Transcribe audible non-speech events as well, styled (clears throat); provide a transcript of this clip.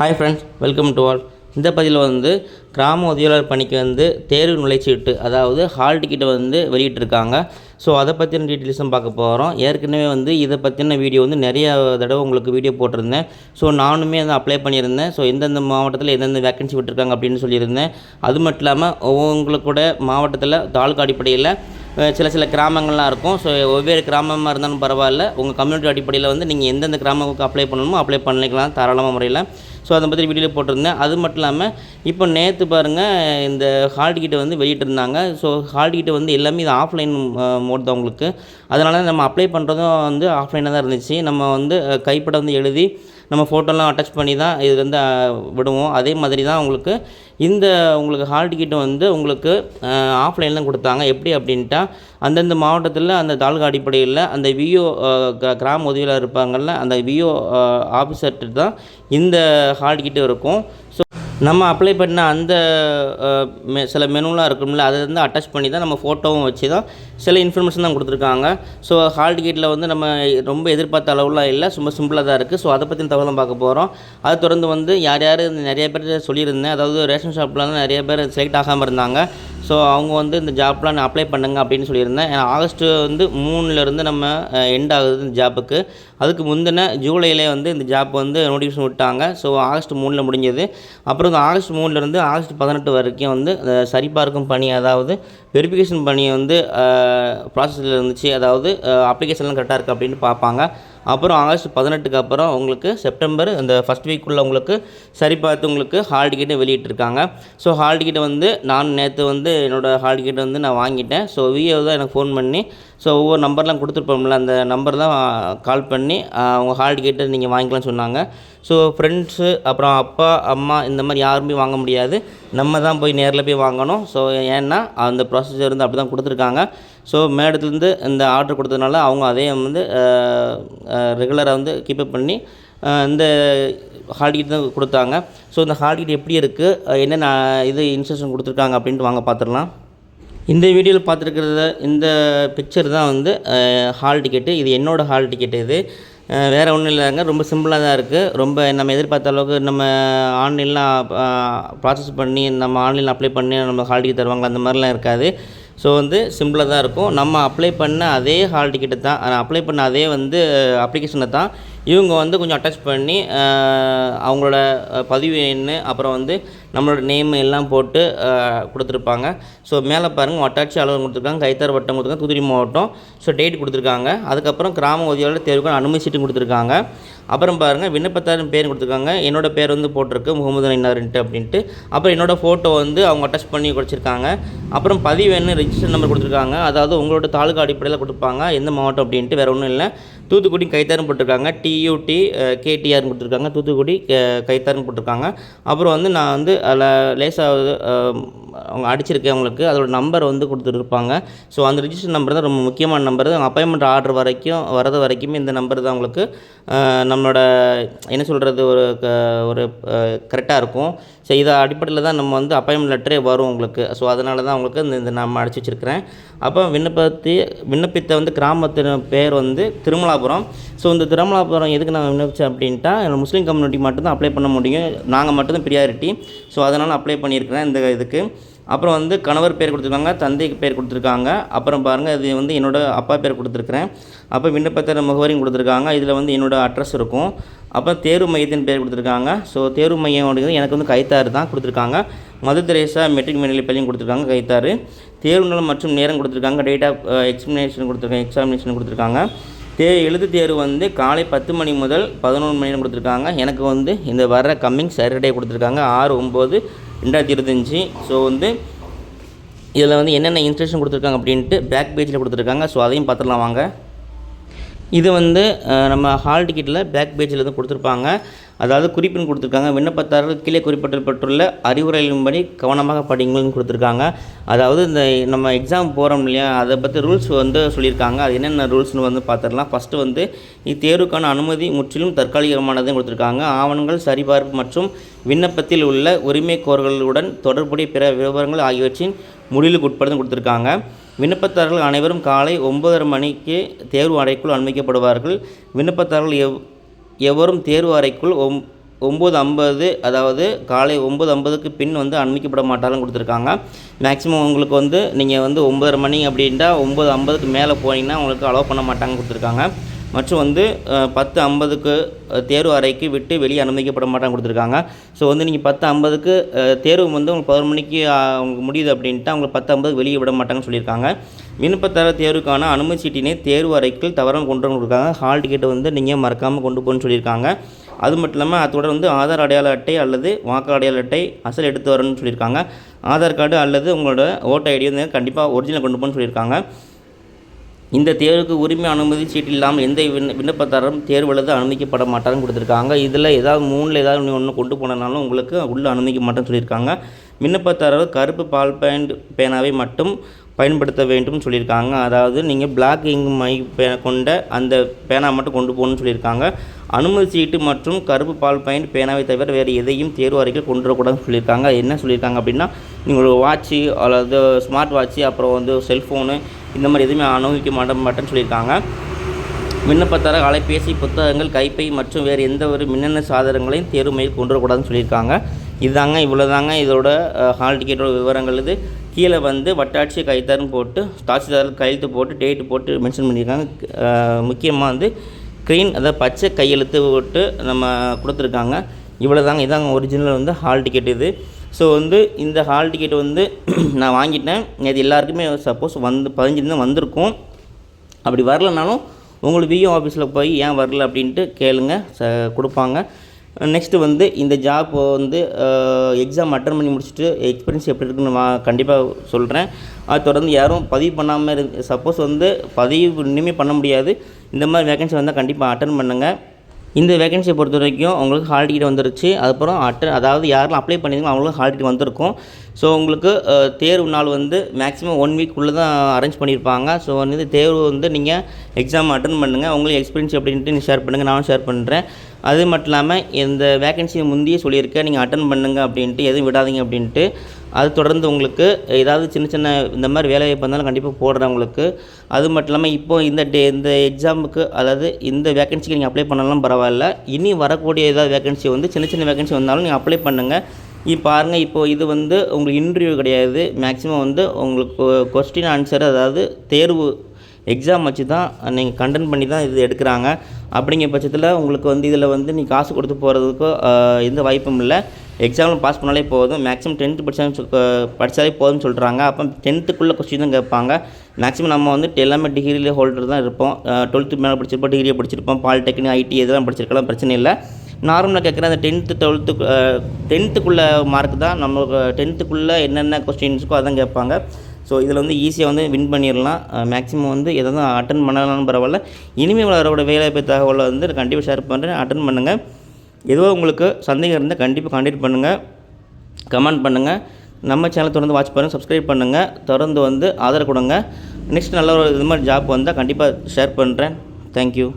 Hi friends welcome to all இந்த பதிவில் வந்து கிராம உதவியாளர் பணிக்கு வந்து தேர்வு நுழைச்சீட்டு அதாவது ஹால் டிக்கெட்டை வந்து வெளியிட்டிருக்காங்க. ஸோ அதை பற்றின டீட்டெயில்ஸும் பார்க்க போகிறோம் ஏற்கனவே வந்து இதை பற்றின வீடியோ வந்து நிறைய தடவை உங்களுக்கு வீடியோ போட்டிருந்தேன். ஸோ நானுமே அதை அப்ளை பண்ணியிருந்தேன். ஸோ எந்தெந்த மாவட்டத்தில் எந்தெந்த வேக்கன்சி விட்டுருக்காங்க அப்படின்னு சொல்லியிருந்தேன். அது மட்டும் இல்லாமல் உங்களுக்கு கூட மாவட்டத்தில் தாலுக்கா அடிப்படையில் சில சில கிராமங்கள்லாம் இருக்கும். ஸோ ஒவ்வொரு கிராமமாக இருந்தாலும் பரவாயில்ல. உங்கள் கம்யூனிட்டி அடிப்படையில் வந்து நீங்கள் எந்தெந்த கிராமங்களுக்கு அப்ளை பண்ணணுமோ அப்ளை பண்ணிக்கலாம் தாராளமாக முறையில். ஸோ அதை பற்றி வீடியோ போட்டிருந்தேன். அது மட்டும் இல்லாமல் இப்போ நேற்று பாருங்கள் இந்த ஹால் டிக்கெட்டை வந்து வெளியிட்டிருந்தாங்க ஸோ ஹால் டிக்கெட்டு வந்து எல்லாமே இது ஆஃப்லைன் மோட் தான் உங்களுக்கு. அதனால் நம்ம அப்ளை பண்ணுறதும் வந்து ஆஃப்லைனாக தான் இருந்துச்சு. நம்ம வந்து கைப்பட வந்து எழுதி நம்ம ஃபோட்டோலாம் அட்டாச் பண்ணி தான் இது வந்து விடுவோம். அதே மாதிரி தான் உங்களுக்கு இந்த உங்களுக்கு ஹால் டிக்கெட்டு வந்து உங்களுக்கு ஆஃப்லைனில் தான் கொடுத்தாங்க. எப்படி அப்படின்ட்டா அந்தந்த மாவட்டத்தில் அந்த தாலுகா அடிப்படையில் அந்த விஓ கிராம உதவியாளர் இருப்பாங்கள்ல அந்த விஓ ஆஃபீஸர்கிட்ட தான் இந்த ஹால் டிக்கெட்டு இருக்கும். ஸோ நம்ம அப்ளை பண்ண அந்த மெ- சில மெனுலாம் இருக்கும்ல அதை வந்து அட்டாச் பண்ணி தான் நம்ம ஃபோட்டோவும் வச்சு தான் சில இன்ஃபர்மேஷன் தான் கொடுத்துருக்காங்க. ஸோ ஹால் டிக்கெட்டில் வந்து நம்ம ரொம்ப எதிர்பார்த்த அளவுலாம் இல்லை. ரொம்ப சிம்பிளாக தான் இருக்குது ஸோ அதை பற்றின தகவல் தான் பார்க்க போகிறோம் அதை தொடர்ந்து வந்து யார் யார் நிறைய பேர் சொல்லியிருந்தேன். அதாவது ரேஷன் ஷாப்லாம் நிறைய பேர் செலக்ட் ஆகாமல் இருந்தாங்க. ஸோ அவங்க வந்து இந்த ஜாப்லாம் நான் அப்ளை பண்ணுங்க அப்படின்னு சொல்லியிருந்தேன். ஏன்னா ஆகஸ்ட்டு வந்து மூணுலேருந்து நம்ம எண்ட் ஆகுது இந்த ஜாப்புக்கு அதுக்கு முந்தின ஜூலையிலே வந்து இந்த ஜாப் வந்து நோட்டிஃபிகேஷன் விட்டாங்க. ஸோ ஆகஸ்ட் மூணில் முடிஞ்சது. அப்புறம் இந்த ஆகஸ்ட் மூணுலேருந்து ஆகஸ்ட் பதினெட்டு வரைக்கும் வந்து சரிபார்க்கும் பணி அதாவது வெரிஃபிகேஷன் பணி வந்து ப்ராசஸில் இருந்துச்சு. அதாவது அப்ளிகேஷன்லாம் கரெக்டாக இருக்குது அப்படின்னு பார்ப்பாங்க. அப்புறம் ஆகஸ்ட் பதினெட்டுக்கு அப்புறம் உங்களுக்கு செப்டம்பர் அந்த ஃபஸ்ட் வீக்குள்ளே உங்களுக்கு சரி பார்த்து உங்களுக்கு ஹால் டிக்கெட்டை வெளியிட்டிருக்காங்க. ஸோ ஹால் டிக்கெட்டை வந்து நான் நேற்று வந்து என்னோடய ஹால் டிக்கெட்டை வந்து நான் வாங்கிட்டேன். ஸோ விஏ தான் எனக்கு ஃபோன் பண்ணி ஸோ ஒவ்வொரு நம்பர்லாம் கொடுத்துருப்போம்ல அந்த நம்பர் தான் கால் பண்ணி அவங்க ஹால் டிக்கெட்டை நீங்கள் வாங்கிக்கலாம்னு சொன்னாங்க. ஸோ ஃப்ரெண்ட்ஸு அப்புறம் அப்பா அம்மா இந்த மாதிரி யாருமே வாங்க முடியாது. நம்ம தான் போய் நேரில் போய் வாங்கணும். ஸோ ஏன்னா அந்த ப்ரொசீஜர் வந்து அப்படி தான் கொடுத்துருக்காங்க. ஸோ மேடத்துலேருந்து இந்த ஆர்டர் கொடுத்ததுனால அவங்க அதையும் வந்து ரெகுலராக வந்து கீப்பப் பண்ணி இந்த ஹால் டிக்கெட் தான் கொடுத்தாங்க. ஸோ இந்த ஹால் டிக்கெட் எப்படி இருக்குது என்னென்ன இது இன்ஸ்ட்ரக்ஷன் கொடுத்துருக்காங்க அப்படின்ட்டு வாங்க பார்த்துடலாம் இந்த வீடியோவில் பார்த்துருக்கிறது இந்த பிக்சர் தான் வந்து ஹால் டிக்கெட்டு இது என்னோடய ஹால் டிக்கெட் இது. வேறு ஒன்றும் இல்லைங்க. ரொம்ப சிம்பிளாக தான் இருக்குது ரொம்ப நம்ம எதிர்பார்த்த அளவுக்கு நம்ம ஆன்லைன்லாம் ப்ராசஸ் பண்ணி நம்ம ஆன்லைனில் அப்ளை பண்ணி நம்ம ஹால் டிக்கெட் தருவாங்க அந்த மாதிரிலாம் இருக்காது. ஸோ வந்து சிம்பிளாக தான் இருக்கும். நம்ம அப்ளை பண்ண அதே ஹால் டிக்கெட்டு தான் அப்ளை பண்ண அதே வந்து அப்ளிகேஷனை தான் இவங்க வந்து கொஞ்சம் அட்டாச் பண்ணி அவங்களோட பதிவு எண் அப்புறம் வந்து நம்மளோட நேம் எல்லாம் போட்டு கொடுத்துருப்பாங்க. ஸோ மேலே பாருங்கள் வட்டாட்சி அலுவலகம் கொடுத்துருக்காங்க கைத்தார் வட்டம் கொடுத்துருக்காங்க தூத்துக்குடி மாவட்டம். ஸோ டேட் கொடுத்துருக்காங்க. அதுக்கப்புறம் கிராம உதவியாளர் தேர்வுக்கான அனுமதி சீட்டும் கொடுத்துருக்காங்க. அப்புறம் பாருங்கள் விண்ணப்பத்தாரின் பேர் கொடுத்துருக்காங்க. என்னோடய பேர் வந்து போட்டிருக்கு முகமது நைனாருன்ட்டு அப்படின்ட்டு. அப்புறம் என்னோட ஃபோட்டோ வந்து அவங்க அட்டாச் பண்ணி கொடுத்துருக்காங்க. அப்புறம் பதிவு எண் ரெஜிஸ்டர் நம்பர் கொடுத்துருக்காங்க. அதாவது உங்களோட தாலுகா அடிப்படையில் கொடுப்பாங்க எந்த மாவட்டம் அப்படின்ட்டு வேறு ஒன்றும் இல்லை. தூத்துக்குடி கைத்தாரம் போட்டிருக்காங்க டியூடி கேடிஆர்னு கொடுத்துருக்காங்க. தூத்துக்குடி கைத்தாரம் போட்டிருக்காங்க. அப்புறம் வந்து நான் வந்து லேசாக அவங்க அடிச்சிருக்கேன் அவங்களுக்கு அதோட நம்பர் வந்து கொடுத்துருப்பாங்க. ஸோ அந்த ரிஜிஸ்டர் நம்பர் தான் ரொம்ப முக்கியமான நம்பர் அப்பாயின்மெண்ட் ஆர்டர் வரைக்கும் வரது வரைக்கும் இந்த நம்பர் தான் உங்களுக்கு நம்மளோட என்ன சொல்கிறது ஒரு க- ஒரு கரெக்டாக இருக்கும். ஸோ இதை அடிப்படையில் தான் நம்ம வந்து அப்பாயின்மெண்ட் லெட்டரே வரும் உங்களுக்கு. ஸோ அதனால தான் உங்களுக்கு இந்த இந்த நம்ம அடிச்சு வச்சுருக்கிறேன். அப்போ விண்ணப்பத்தி விண்ணப்பித்த வந்து கிராமத்தின் பேர் வந்து திருமலாபுரம். ஸோ இந்த திருமலாபுரம் எதுக்கு நான் விண்ணப்பித்தேன் அப்படின்ட்டா முஸ்லீம் கம்யூனிட்டி மட்டும்தான் அப்ளை பண்ண முடியும். நாங்கள் மட்டும்தான் ப்ரியாரிட்டி ஸோ அதனால் அப்ளை பண்ணியிருக்கிறேன் இந்த இதுக்கு. அப்புறம் வந்து கணவர் பேர் கொடுத்துருக்காங்க தந்தைக்கு பேர் கொடுத்துருக்காங்க. அப்புறம் பாருங்கள் இது வந்து என்னோடய அப்பா பேர் கொடுத்துருக்குறேன். அப்போ விண்ணப்பத்தர முகவரியும் கொடுத்துருக்காங்க. இதில் வந்து என்னோடய அட்ரஸ் இருக்கும். அப்போ தேர்வு மையத்தின் பேர் கொடுத்துருக்காங்க. ஸோ தேர்வு மையம் அப்படிங்கிறது எனக்கு வந்து கைத்தாறு தான் கொடுத்துருக்காங்க. மது தெரேசா மெட்ரிக் மேல்நிலைப் பள்ளியும் கொடுத்துருக்காங்க கைத்தாறு. தேர்வு நலம் மற்றும் நேரம் கொடுத்துருக்காங்க. டேட் ஆஃப் எக்ஸாமினேஷன் uh, கொடுத்துருக்காங்க எக்ஸாமினேஷன் கொடுத்துருக்காங்க. தே எழுத்து தேர்வு வந்து காலை பத்து மணி முதல் பதினொன்று மணி கொடுத்துருக்காங்க. எனக்கு வந்து இந்த வர கம்மிங் சாட்டர்டே கொடுத்துருக்காங்க. ஆறு ஒம்பது ரெண்டாயிரத்தி இருபத்தஞ்சி. ஸோ வந்து இதில் வந்து என்னென்ன இன்ஸ்ட்ரக்ஷன் கொடுத்துருக்காங்க அப்படின்ட்டு பேக் பேஜில் கொடுத்துருக்காங்க. ஸோ அதையும் பார்த்துடலாம் வாங்க. இது வந்து நம்ம ஹால் டிக்கெட்டில் பேக் பேஜில் தான் கொடுத்துருப்பாங்க. அதாவது குறிப்பின் கொடுத்துருக்காங்க. விண்ணப்பத்தாரர்கள் கீழே குறிப்பிடப்பட்டுள்ள அறிவுரைகளின்படி கவனமாக படிங்கள்னு கொடுத்துருக்காங்க. அதாவது இந்த நம்ம எக்ஸாம் போகிறோம் இல்லையா அதை பற்றி ரூல்ஸ் வந்து சொல்லியிருக்காங்க. அது என்னென்ன ரூல்ஸ்னு வந்து பார்த்துடலாம் ஃபஸ்ட்டு வந்து இத்தேர்வுக்கான அனுமதி முற்றிலும் தற்காலிகமானதையும் கொடுத்துருக்காங்க. ஆவணங்கள் சரிபார்ப்பு மற்றும் விண்ணப்பத்தில் உள்ள உரிமைக்கோர்களுடன் தொடர்புடைய பிற விவரங்கள் ஆகியவற்றின் முடிவுக்கு உட்படுத்தும் கொடுத்துருக்காங்க. விண்ணப்பதாரர்கள் அனைவரும் காலை ஒன்பதரை மணிக்கு தேர்வு அறைக்குள் அனுமதிக்கப்படுவார்கள். விண்ணப்பதாரர்கள் எவ் எவரும் தேர்வு அறைக்குள் ஒம் ஒம்பது ஐம்பது அதாவது காலை ஒம்பது ஐம்பதுக்கு பின் வந்து அனுமதிக்கப்பட மாட்டாலும் கொடுத்துருக்காங்க. மேக்ஸிமம் உங்களுக்கு வந்து நீங்கள் வந்து ஒம்பதரை மணி அப்படின்ட்டா ஒம்பது ஐம்பதுக்கு மேலே போனீங்கன்னா உங்களுக்கு அலோவ் பண்ண மாட்டாங்க கொடுத்துருக்காங்க. மற்றும் வந்து பத்து ஐம்பதுக்கு தேர்வு அறைக்கு விட்டு வெளியே அனுமதிக்கப்பட மாட்டாங்க கொடுத்துருக்காங்க. ஸோ வந்து நீங்கள் பத்து ஐம்பதுக்கு தேர்வு வந்து உங்களுக்கு பதினொரு மணிக்கு அஹ், உங்களுக்கு முடியுது அப்படின்ட்டு அவங்களை பத்து ஐம்பதுக்கு வெளியே விட மாட்டாங்கன்னு சொல்லியிருக்காங்க. விண்ணப்பத்தர தேர்வுக்கான அனுமதி சீட்டினை தேர்வு அறைக்குள் தவறாமல் கொண்டு வந்துருக்காங்க ஹால் டிக்கெட்டை வந்து நீங்கள் மறக்காமல் கொண்டு போகணும்னு சொல்லியிருக்காங்க. அது மட்டும் இல்லாமல் அதோட வந்து ஆதார் அடையாள அட்டை அல்லது வாக்கு அடையாள அட்டை அசல் எடுத்து வரணும்னு சொல்லியிருக்காங்க. ஆதார் கார்டு அல்லது உங்களோட ஓட்டர் ஐடி வந்து கண்டிப்பாக ஒரிஜினல் கொண்டு போகணும்னு சொல்லியிருக்காங்க. இந்த தேர்வுக்கு உரிமை அனுமதி சீட்டு இல்லாமல் எந்த விண்ண விண்ணப்பதாரரும் தேர்வு எழுத அனுமதிக்கப்பட மாட்டார்னு கொடுத்துருக்காங்க. இதில் ஏதாவது மூணில் ஏதாவது ஒன்று கொண்டு போனனாலும் உங்களுக்கு உள்ளே அனுமதிக்க மாட்டேன்னு சொல்லியிருக்காங்க. விண்ணப்பதாரர் கருப்பு பால் பேண்ட் பேனாவை மட்டும் பயன்படுத்த வேண்டும்னு சொல்லியிருக்காங்க. அதாவது நீங்கள் பிளாக் இங்க் மை பே கொண்ட அந்த பேனா மட்டும் கொண்டு போகணும்னு சொல்லியிருக்காங்க. அனுமதி சீட்டு மற்றும் கருப்பு பால் பாயிண்ட் பேனாவை தவிர வேறு எதையும் தேர்வு அறைகள் கொண்டு வரக்கூடாதுன்னு சொல்லியிருக்காங்க. என்ன சொல்லியிருக்காங்க அப்படின்னா நீங்கள் வாட்ச்சு அல்லது ஸ்மார்ட் வாட்ச்சு அப்புறம் வந்து செல்ஃபோனு இந்த மாதிரி எதுவுமே அனுமதிக்க மாட்ட மாட்டேன்னு சொல்லியிருக்காங்க. விண்ணப்பத்தர அலைபேசி புத்தகங்கள் கைப்பை மற்றும் வேறு எந்த ஒரு மின்னணு சாதனங்களையும் தேர்வு மையில் கொண்டு வரக்கூடாதுன்னு சொல்லியிருக்காங்க. இதுதாங்க இவ்வளோதாங்க இதோட ஹால் டிக்கெட்டோட விவரங்கள் இது. கீழே வந்து வட்டாட்சி கைத்தாருன்னு போட்டு தாசில்தார் கையெழுத்து போட்டு டேட்டு போட்டு மென்ஷன் பண்ணியிருக்காங்க. முக்கியமாக வந்து க்ரீன் அதாவது பச்சை கையெழுத்து போட்டு நம்ம கொடுத்துருக்காங்க. இவ்வளோ தாங்க இதாங்க ஒரிஜினல் வந்து ஹால் டிக்கெட் இது. ஸோ வந்து இந்த ஹால் டிக்கெட் வந்து (clears throat) நான் வாங்கிட்டேன். இது எல்லாருக்குமே சப்போஸ் வந்து பதினஞ்சு தான் வந்திருக்கும். அப்படி வரலனாலும் உங்களுக்கு விஓ ஆஃபீஸில் போய் ஏன் வரல அப்படின்ட்டு கேளுங்க. ச கொடுப்பாங்க. நெக்ஸ்ட்டு வந்து இந்த ஜாப் வந்து எக்ஸாம் அட்டன் பண்ணி முடிச்சுட்டு எக்ஸ்பீரியன்ஸ் எப்படி இருக்குன்னு வா கண்டிப்பாக சொல்கிறேன் அது தொடர்ந்து யாரும் பதிவு பண்ணாமல் இரு சப்போஸ் வந்து பதிவு இனிமேல் பண்ண முடியாது. இந்த மாதிரி வேகன்சி வந்தால் கண்டிப்பாக அட்டன் பண்ணுங்கள் இந்த வேகன்சியை பொறுத்த வரைக்கும் உங்களுக்கு ஹால் டிக்கெட் வந்துருச்சு. அதுக்கப்புறம் அட்டன் அதாவது யாரெல்லாம் அப்ளை பண்ணியிருக்கோம் அவங்களுக்கு ஹால் டிக்கெட் வந்திருக்கும். ஸோ உங்களுக்கு தேர்வு நாள் வந்து மேக்ஸிமம் ஒன் வீக் உள்ளே தான் அரேஞ்ச் பண்ணியிருப்பாங்க. ஸோ வந்து தேர்வு வந்து நீங்கள் எக்ஸாம் அட்டன் பண்ணுங்கள் உங்களுக்கு எக்ஸ்பீரியன்ஸ் அப்படின்ட்டு ஷேர் பண்ணுங்கள் நானும் ஷேர் பண்ணுறேன் அது மட்டும் இல்லாமல் இந்த வேகன்சியை முந்தையே சொல்லியிருக்கேன் நீங்கள் அட்டன் பண்ணுங்கள் அப்படின்ட்டு எதுவும் விடாதீங்க அப்படின்ட்டு அது தொடர்ந்து உங்களுக்கு ஏதாவது சின்ன சின்ன இந்த மாதிரி வேலைவாய்ப்பு இருந்தாலும் கண்டிப்பாக போடுறேன் உங்களுக்கு. அது மட்டும் இல்லாமல் இப்போது இந்த டே இந்த எக்ஸாமுக்கு அதாவது இந்த வேகன்சிக்கு நீங்கள் அப்ளை பண்ணாலும் பரவாயில்ல. இனி வரக்கூடிய ஏதாவது வேகன்சி வந்து சின்ன சின்ன வேகன்சி வந்தாலும் நீங்கள் அப்ளை பண்ணுங்கள் இப்போ பாருங்கள் இப்போது இது வந்து உங்களுக்கு இன்டர்வியூ கிடையாது. மேக்ஸிமம் வந்து உங்களுக்கு கொஸ்டின் ஆன்சர் அதாவது தேர்வு எக்ஸாம் வச்சு தான் நீங்கள் கண்டென்ட் பண்ணி தான் இது எடுக்கிறாங்க. அப்படிங்கிற பட்சத்தில் உங்களுக்கு வந்து இதில் வந்து நீ காசு கொடுத்து போகிறதுக்கோ எந்த வாய்ப்பும் இல்லை. எக்ஸாமில் பாஸ் பண்ணாலே போதும். மேக்ஸிமம் டென்த்து படித்தாலும் படித்தாலே போதும்னு சொல்கிறாங்க அப்போ டென்த்துக்குள்ளே கொஸ்டின் தான் கேட்பாங்க. மேக்ஸிமம் நம்ம வந்து எல்லாமே டிகிரியில் ஹோல்டர் தான் இருப்போம். டுவெல்த்து மேலே படிச்சிருப்போம் டிகிரியை படிச்சிருப்போம் பாலிடெக்னிக் ஐடி இதெல்லாம் படிச்சிருக்கலாம் பிரச்சனை இல்லை. நார்மலாக கேட்குற அந்த டென்த்து டுவெல்த்து டென்த்துக்குள்ளே மார்க் தான் நம்மளுக்கு டென்த்துக்குள்ளே என்னென்ன கொஸ்டின்ஸுக்கோ அதான் கேட்பாங்க. ஸோ இதில் வந்து ஈஸியாக வந்து வின் பண்ணிடலாம். மேக்ஸிமம் வந்து எதை தான் அட்டன் பண்ணலாம்னு பரவாயில்ல இனிமேல் வரவோட வேலை தகவலை வந்து கண்டிப்பாக ஷேர் பண்ணுறேன் அட்டன் பண்ணுங்கள் ஏதோ உங்களுக்கு சந்தேகம் இருந்தால் கண்டிப்பாக கான்டாக்ட் பண்ணுங்கள் கமெண்ட் பண்ணுங்கள் நம்ம சேனலை தொடர்ந்து வாட்ச் பண்ணுங்கள் சப்ஸ்கிரைப் பண்ணுங்கள் தொடர்ந்து வந்து ஆதரவு கொடுங்க. நெக்ஸ்ட் நல்ல ஒரு இது மாதிரி ஜாப் வந்தால் கண்டிப்பாக ஷேர் பண்ணுறேன் தேங்க்யூ